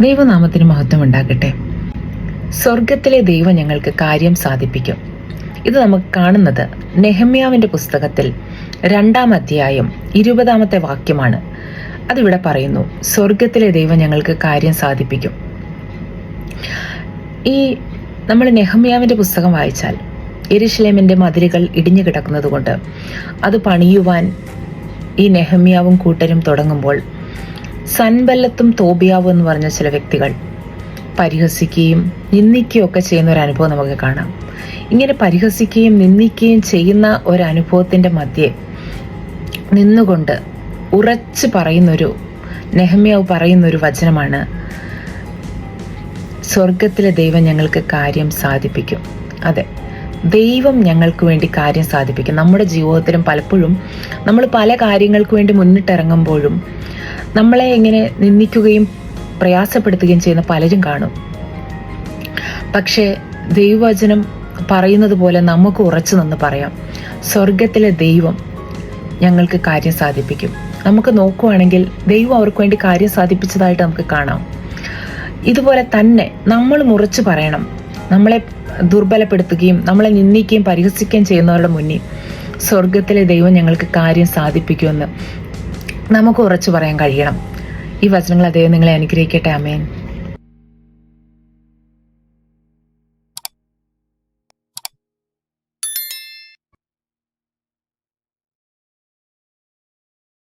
ദൈവനാമത്തിന് മഹത്വം ഉണ്ടാകട്ടെ സ്വർഗത്തിലെ ദൈവം ഞങ്ങൾക്ക് കാര്യം സാധിപ്പിക്കും. ഇത് നമുക്ക് കാണുന്നത് നെഹമ്യാവിന്റെ പുസ്തകത്തിൽ രണ്ടാം അധ്യായം ഇരുപതാമത്തെ വാക്യമാണ്. അതിവിടെ പറയുന്നു സ്വർഗത്തിലെ ദൈവം ഞങ്ങൾക്ക് കാര്യം സാധിപ്പിക്കും. ഈ നമ്മൾ നെഹമ്യാവിന്റെ പുസ്തകം വായിച്ചാൽ എരിശ്ലേമിന്റെ മതിലുകൾ ഇടിഞ്ഞു കിടക്കുന്നത് കൊണ്ട് അത് പണിയുവാൻ ഈ നെഹമ്യാവും കൂട്ടരും തുടങ്ങുമ്പോൾ സൻബല്ലത്തും തോബിയാവും എന്ന് പറഞ്ഞ ചില വ്യക്തികൾ പരിഹസിക്കുകയും നിന്ദിക്കുകയും ഒക്കെ ചെയ്യുന്ന ഒരു അനുഭവം നമുക്ക് കാണാം. ഇങ്ങനെ പരിഹസിക്കുകയും നിന്ദിക്കുകയും ചെയ്യുന്ന ഒരു അനുഭവത്തിന്റെ മധ്യേ നിന്നുകൊണ്ട് ഉറച്ചു പറയുന്നൊരു നെഹമ്യാവ് പറയുന്നൊരു വചനമാണ് സ്വർഗത്തിലെ ദൈവം ഞങ്ങൾക്ക് കാര്യം സാധിപ്പിക്കും. അതെ ദൈവം ഞങ്ങൾക്ക് വേണ്ടി കാര്യം സാധിപ്പിക്കും. നമ്മുടെ ജീവിതത്തിലും പലപ്പോഴും നമ്മൾ പല കാര്യങ്ങൾക്ക് വേണ്ടി മുന്നിട്ടിറങ്ങുമ്പോഴും നമ്മളെ ഇങ്ങനെ നിന്ദിക്കുകയും പ്രയാസപ്പെടുത്തുകയും ചെയ്യുന്ന പലരും കാണും. പക്ഷേ ദൈവവചനം പറയുന്നത് പോലെ നമുക്ക് ഉറച്ചു നിന്ന് പറയാം. സ്വർഗത്തിലെ ദൈവം ഞങ്ങൾക്ക് കാര്യം സാധിപ്പിക്കും. നമുക്ക് നോക്കുവാണെങ്കിൽ ദൈവം അവർക്ക് വേണ്ടി കാര്യം സാധിപ്പിച്ചതായിട്ട് നമുക്ക് കാണാം. ഇതുപോലെ തന്നെ നമ്മൾ മുറിച്ചു പറയണം. നമ്മളെ ദുർബലപ്പെടുത്തുകയും നമ്മളെ നിന്ദിക്കുകയും പരിഹസിക്കുകയും ചെയ്യുന്നവരുടെ മുന്നിൽ സ്വർഗത്തിലെ ദൈവം ഞങ്ങൾക്ക് കാര്യം സാധിപ്പിക്കുമെന്ന് നമുക്ക് ഉറച്ചു പറയാൻ കഴിയണം. ഈ വചനങ്ങൾ അദ്ദേഹം നിങ്ങളെ അനുഗ്രഹിക്കട്ടെ. അമേൻ